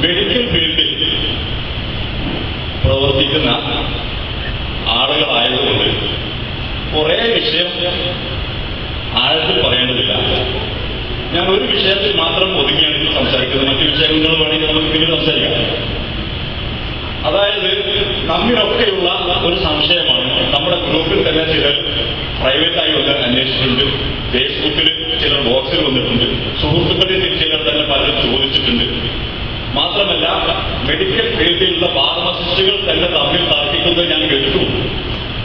Medical ഫീൽഡിൽ പ്രവർത്തിക്കുന്ന ആളുകളായതുകൊണ്ട് കുറേ വിഷയം ആഴത്തിൽ പറയേണ്ടതില്ല. ഞാൻ ഒരു വിഷയത്തിൽ മാത്രം ഒതുങ്ങിയാണ് സംസാരിക്കുന്നത്. മറ്റു വിഷയങ്ങൾ വേണമെങ്കിൽ നമുക്ക് പിന്നീട് സംസാരിക്കാം. അതായത് നമ്മിലൊക്കെയുള്ള ഒരു സംശയമാണ്. നമ്മുടെ ഗ്രൂപ്പിൽ തന്നെ ചിലർ പ്രൈവറ്റായി വന്ന് അന്വേഷിച്ചിട്ടുണ്ട്. ഫേസ്ബുക്കിൽ ചിലർ ബോക്സിൽ വന്നിട്ടുണ്ട്. സുഹൃത്തുക്കളിൽ ചിലർ തന്നെ പലരും ചോദിച്ചിട്ടുണ്ട് മാത്രമല്ല മെഡിക്കൽ ഫീൽഡിലുള്ള ഫാർമസിസ്റ്റുകൾ തന്നെ തമ്മിൽ തർക്കിക്കുന്നത് ഞാൻ കേട്ടു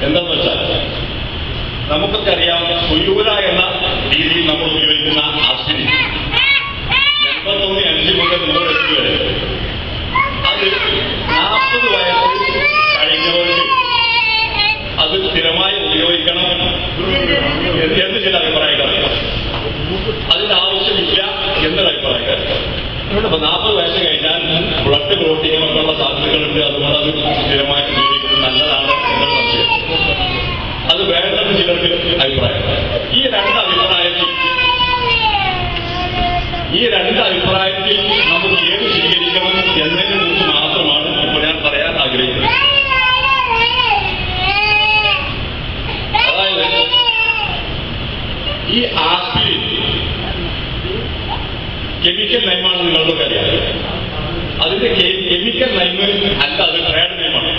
എന്താന്ന് വെച്ചാൽ നമുക്കൊക്കെ അറിയാം സുയൂര എന്ന രീതിയിൽ നമ്മൾ ഉപയോഗിക്കുന്ന അശ്വിനി എൺപത്തൊന്ന് അഞ്ച് മുതൽ നൂറ് എട്ട് വരെ. അത് നാൽപ്പത് വയസ്സ് കഴിഞ്ഞവർക്ക് അത് സ്ഥിരമായി ഉപയോഗിക്കണം എന്ന് ചില അഭിപ്രായക്കാർ അതിന്റെ ആവശ്യമില്ല എന്നൊരു അഭിപ്രായക്കാർ അപ്പൊ നാൽപ്പത് വയസ്സ് കഴിഞ്ഞാൽ ബ്ലഡ് ക്ലോട്ടിങ്ങിനൊക്കെ ഉള്ള സാധ്യതകളുണ്ട് അതുകൊണ്ട് അത് സ്ഥിരമായി ഉപയോഗിക്കുന്നത് നല്ലതാണ് എന്നൊരു സംശയം അത് വേണ്ടെന്ന് ചിലർക്ക് അഭിപ്രായം. ഈ രണ്ട് അഭിപ്രായത്തിൽ ഈ രണ്ട് അഭിപ്രായത്തിൽ നമുക്ക് ഏത് സ്വീകരിക്കണം എന്നതിനെ കുറിച്ച് മാത്രമാണ് ഇപ്പോൾ ഞാൻ പറയാൻ ആഗ്രഹിക്കുന്നത് അതായത് ഈ ആസ്പിരിൻ കെമിക്കൽ നയമാണ് നിങ്ങൾക്കൊക്കെ അറിയാം അതിന്റെ കെ- കെമിക്കൽ നയം അല്ല അത് ട്രേഡ് നയമാണ്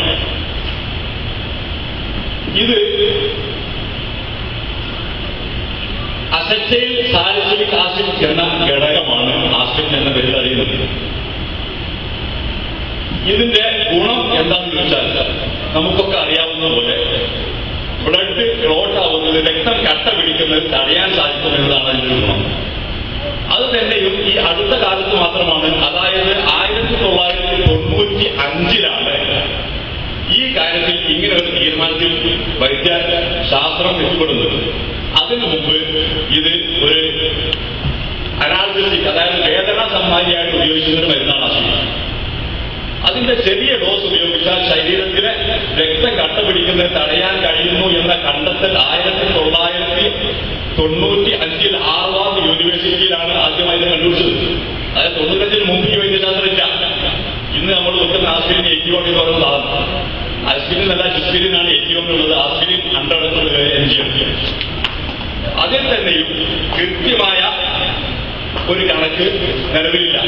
ഇത് അസറ്റൈൽ സാലിസിലിക് ആസിഡ് എന്ന ഘടകമാണ് ആസിഡ് എന്ന പേരിൽ അറിയുന്നത്. ഇതിന്റെ ഗുണം എന്താണെന്ന് വെച്ചാൽ നമുക്കൊക്കെ അറിയാവുന്ന പോലെ ബ്ലഡ് ക്ലോട്ട് ആവുന്നത് രക്തം കട്ട പിടിക്കുന്നത് തടയാൻ സാധിക്കും എന്നതാണ് അതിന്റെ ഗുണം. അത് തന്നെയും ഈ അടുത്ത കാലത്ത് മാത്രമാണ് അതായത് ആയിരത്തി തൊള്ളായിരത്തി തൊണ്ണൂറ്റി അഞ്ചിലാണ് ഇങ്ങനെ ഒരു തീരുമാനത്തിൽ വൈദ്യ ശാസ്ത്രം എത്തിപ്പെടുന്നത് അതിനു മുമ്പ് ഇത് ഒരു അനാൾജസിക് അതായത് വേദന സമ്മാനിയായിട്ട് ഉപയോഗിക്കുന്ന ഒരു മരുന്നാണ് അസുഖം അതിന്റെ ചെറിയ ഡോസ് ഉപയോഗിച്ചാൽ ശരീരത്തിലെ രക്തം കട്ടപിടിക്കുന്നത് തടയാൻ കഴിയുന്നു എന്ന കണ്ടെത്തൽ ആയിരത്തി തൊള്ളായിരത്തി തൊണ്ണൂറ്റി അഞ്ചിൽ ഹാർവാർഡ് യൂണിവേഴ്സിറ്റിയിലാണ് ആദ്യമായി കണ്ടുപിടിച്ചത്. അതായത് തൊണ്ണൂറ്റഞ്ചിന് മുമ്പ് ഈ വൈദ്യശാസ്ത്രമില്ല ഇന്ന് നമ്മൾ വെക്കുന്ന ആശയം എറ്റിയോൺ എന്ന് പറയുന്ന സാധനം ഏറ്റവും ഉള്ളത് ആസ്പിരിൻ അണ്ടടക്കുന്നത് എം ജി അതിൽ തന്നെയും കൃത്യമായ ഒരു കണക്ക് നിലവിലില്ല.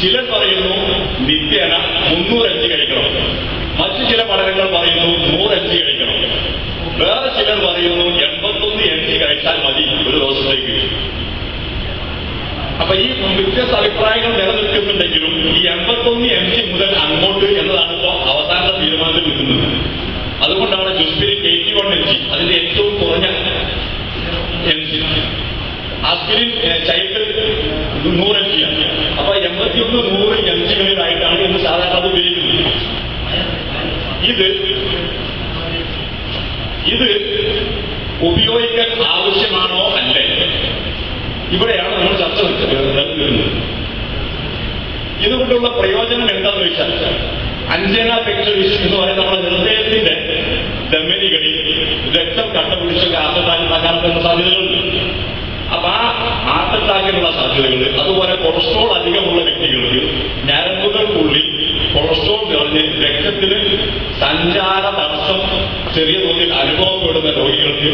ചിലർ പറയുന്നു നിത്യേന മുന്നൂറഞ്ച് കഴിക്കണം. മറ്റു ചില പഠനങ്ങൾ പറയുന്നു നൂറഞ്ച് കഴിക്കണം. വേറെ ചിലർ പറയുന്നു എൺപത്തൊന്ന് എഞ്ച് കഴിച്ചാൽ മതി ഒരു ദിവസത്തേക്ക്. അപ്പൊ ഈ വ്യത്യസ്ത അഭിപ്രായങ്ങൾ നിലനിൽക്കുന്നുണ്ടെങ്കിലും ഈ എൺപത്തൊന്ന് എം ജി മുതൽ അങ്ങോട്ട് എന്നതാണ് ഇപ്പോൾ അവസാന തീരുമാനത്തിൽ നിൽക്കുന്നത്. അതുകൊണ്ടാണ് ജുസ്പിരി എയ്റ്റി വൺ എം ജി അതിന്റെ ഏറ്റവും കുറഞ്ഞ എം ജി അസ്പിരിൻ ചൈൽഡ് നൂറ് എം ജി ആണ്. അപ്പൊ എൺപത്തിയൊന്ന് നൂറ് എം ജികളിലായിട്ടാണ് ഇന്ന് സാധാരണ അത് ഉപയോഗിക്കുന്നത്. ഇത് ഇത് ഉപയോഗിക്കാൻ ആവശ്യമാണോ ഇവിടെയാണ് നമ്മൾ ചർച്ച നൽകുന്നത്. ഇതുകൊണ്ടുള്ള പ്രയോജനം എന്താണെന്ന് വെച്ചാൽ അഞ്ജന പെക്ടറിസ് എന്ന് പറയുന്ന നമ്മുടെ ഹൃദയത്തിന്റെ ധമനികളിൽ രക്തം കട്ടപിടിച്ച് ഹാർട്ട് അറ്റാക്ക് ഉണ്ടാക്കാനുള്ള സാധ്യതകളുണ്ട്. അപ്പൊ ആ ഹാർട്ട് സാധ്യതകളിൽ അതുപോലെ കൊളസ്ട്രോൾ അധികമുള്ള വ്യക്തികൾക്ക് ഞരമ്പുകൾക്കുള്ളിൽ കൊളസ്ട്രോൾ നിറഞ്ഞ് രക്തത്തിന് സഞ്ചാര തടസ്സം ചെറിയ തോതിൽ അനുഭവപ്പെടുന്ന രോഗികൾക്ക്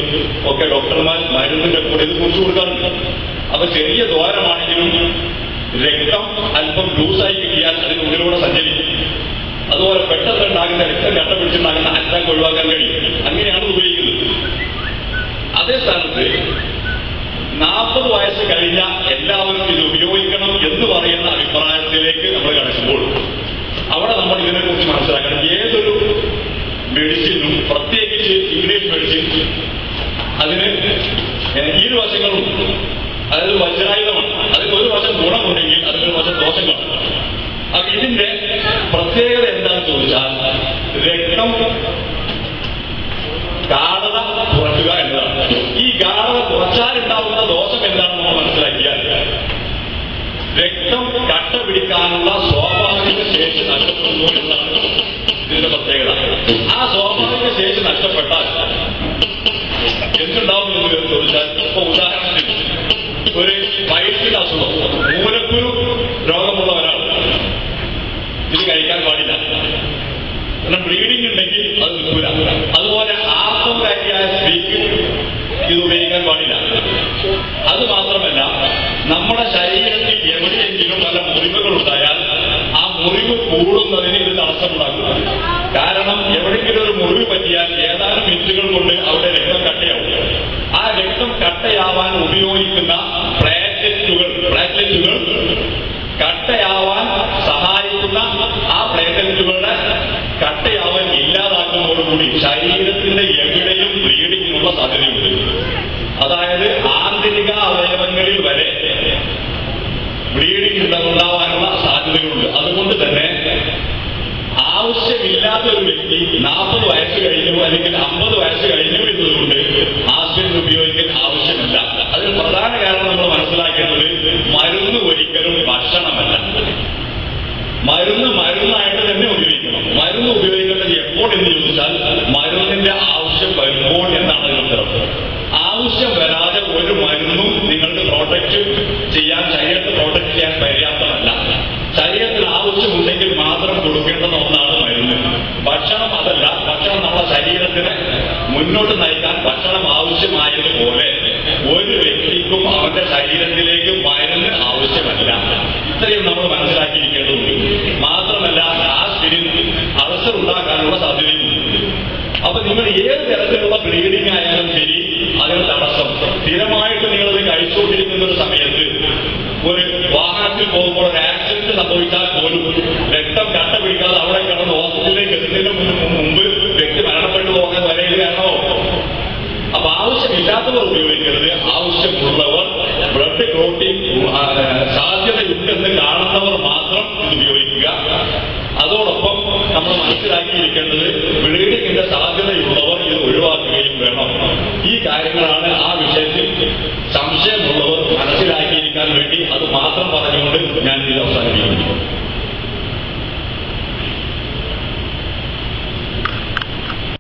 ഒക്കെ ഡോക്ടർമാർ മരുന്നിന്റെ കൂടെ ഇത് കുറിച്ചു കൊടുക്കാറുണ്ട്. അപ്പൊ ചെറിയ ദ്വാരമാണെങ്കിലും രക്തം അല്പം ലൂസായി കിട്ടിയാൽ അതിനുള്ളിലൂടെ സഞ്ചരിക്കും. അതുപോലെ പെട്ടെന്ന് ഉണ്ടാകുന്ന രക്തം കട്ട പിടിച്ചുണ്ടാകുന്ന അറ്റാക്ക് ഒഴിവാക്കാൻ കഴിയും. അങ്ങനെയാണ് ഉപയോഗിക്കുന്നത്. അതേ സ്ഥാനത്ത് നാൽപ്പത് വയസ്സ് കഴിഞ്ഞ എല്ലാവരും ഇത് ഉപയോഗിക്കണം എന്ന് പറയുന്ന അഭിപ്രായത്തിലേക്ക് നമ്മൾ കടക്കുമ്പോൾ അവിടെ നമ്മൾ ഇതിനെക്കുറിച്ച് മനസ്സിലാക്കണം. ഏതൊരു മെഡിസിനും പ്രത്യേകിച്ച് ഇംഗ്ലീഷ് മെഡിസിൻ അതിന് ഇരുവശങ്ങളും അതായത് വജ്രായുധമാണ് അതിന് ഒരു വശം ഗുണമുണ്ടെങ്കിൽ അതിന് ഒരു വശം ദോഷമാണ് അപ്പൊ ഇതിന്റെ പ്രത്യേകത എന്താണെന്ന് ചോദിച്ചാൽ രക്തം ഗാഠത കുറയ്ക്കുക എന്നതാണ്. ഈ ഗാഠത കുറച്ചാലുണ്ടാവുന്ന ദോഷം എന്താണെന്ന് നമ്മൾ മനസ്സിലാക്കിയാൽ രക്തം കട്ട പിടിക്കാനുള്ള സ്വാഭാവിക ശേഷി നഷ്ടപ്പെടുന്നു എന്നാണ് ഇതിന്റെ പ്രത്യേകത. ആ സ്വാഭാവിക ശേഷി നഷ്ടപ്പെട്ടാൽ എന്തുണ്ടാവും എന്ന് ചോദിച്ചാൽ ഇപ്പൊ ഉദാഹരണത്തിന് ഒരു അസുഖം മൂലക്കുരു രോഗമുള്ള ഒരാൾ. ഇത് കഴിക്കാൻ പാടില്ല. കാരണം ബ്ലീഡിംഗ് ഉണ്ടെങ്കിൽ അത് നിൽക്കൂല. അതുപോലെ ആത്മകാരിയായ സ്ത്രീക്ക് ഇത് ഉപയോഗിക്കാൻ പാടില്ല. അത് മാത്രമല്ല നമ്മുടെ ശരീരത്തിൽ എവിടെയെങ്കിലും പല മുറിവുകൾ ഉണ്ടായാൽ ആ മുറിവ് കൂടുന്നതിന് ഇത് തടസ്സമുണ്ടാക്കുക കാരണം എവിടെയെങ്കിലും ഒരു മുറിവ് പറ്റിയാൽ ഏതാനും മിനിറ്റുകൾ കൊണ്ട് അവിടെ രക്തം കട്ടയാവും. ആ രക്തം കട്ടയാവാൻ ഉപയോഗിക്കുന്ന പ്ലേറ്റ്ലെറ്റുകൾ കട്ടയാവാൻ സഹായിക്കുന്ന ആ പ്ലേറ്റ്ലെറ്റുകളുടെ കട്ടയാവാൻ ഇല്ലാതാക്കുന്നതോടുകൂടി ശരീരത്തിന്റെ എവിടെയും ബ്ലീഡിങ്ങിനുള്ള സാധ്യതയുണ്ട്. അതായത് ആന്തരിക അവയവങ്ങളിൽ വരെ ബ്ലീഡിംഗ് ഉണ്ടാവാനുള്ള സാധ്യതകളുണ്ട്. അതുകൊണ്ട് തന്നെ ആവശ്യമില്ലാത്ത ഒരു വ്യക്തി നാൽപ്പത് വയസ്സ് കഴിഞ്ഞു അല്ലെങ്കിൽ അമ്പത് വയസ്സ് കഴിഞ്ഞു എന്നതുകൊണ്ട് ആശുപത്രി ഉപയോഗിക്കാൻ ആവശ്യമില്ല. അതിന് പ്രധാന കാരണം നമ്മൾ മനസ്സിലാക്കേണ്ടത് വ്യക്തിക്കും അവന്റെ ശരീരത്തിലേക്ക് മരുന്ന് ആവശ്യമല്ല. ഇത്രയും നമ്മൾ മനസ്സിലാക്കിയിരിക്കേണ്ടതുണ്ട്. മാത്രമല്ല ആ ശരി അൾസർ ഉണ്ടാക്കാനുള്ള സാധ്യതയുണ്ട്. അപ്പൊ നിങ്ങൾ ഏത് തരത്തിലുള്ള ബ്ലീഡിംഗ് ആയാലും ശരി അതിന് തടസ്സം. സ്ഥിരമായിട്ട് നിങ്ങളത് കഴിച്ചുകൊണ്ടിരിക്കുന്ന ഒരു സമയത്ത് ഒരു വാഹനത്തിൽ പോകുമ്പോൾ ഒരു ആക്സിഡന്റ് സംഭവിച്ചാൽ പോലും രക്തം കട്ട പിടിക്കാതെ അവിടെ കിടന്ന് ഹോസ്പിറ്റലിലേക്ക് എത്തുന്നതിന് മുമ്പ് വ്യക്തി മരണപ്പെട്ടു പോകാൻ അപ്പൊ ആവശ്യമില്ലാത്തവർ ഉപയോഗിക്കരുത്. ആവശ്യമുള്ളവർ ബ്ലഡ് ക്ലോട്ടിംഗ് സാധ്യതയുണ്ടെന്ന് കാണുന്നവർ മാത്രം ഇത് ഉപയോഗിക്കുക. അതോടൊപ്പം നമ്മൾ മനസ്സിലാക്കിയിരിക്കേണ്ടത് ബ്ലീഡിങ്ങിന്റെ സാധ്യതയുള്ളവർ ഇത് ഒഴിവാക്കുകയും വേണം. ഈ കാര്യങ്ങളാണ് ആ വിഷയത്തിൽ സംശയമുള്ളവർ മനസ്സിലാക്കിയിരിക്കാൻ വേണ്ടി അത് മാത്രം പറഞ്ഞുകൊണ്ട് ഞാൻ ഇത് അവസാനിപ്പിക്കുന്നു.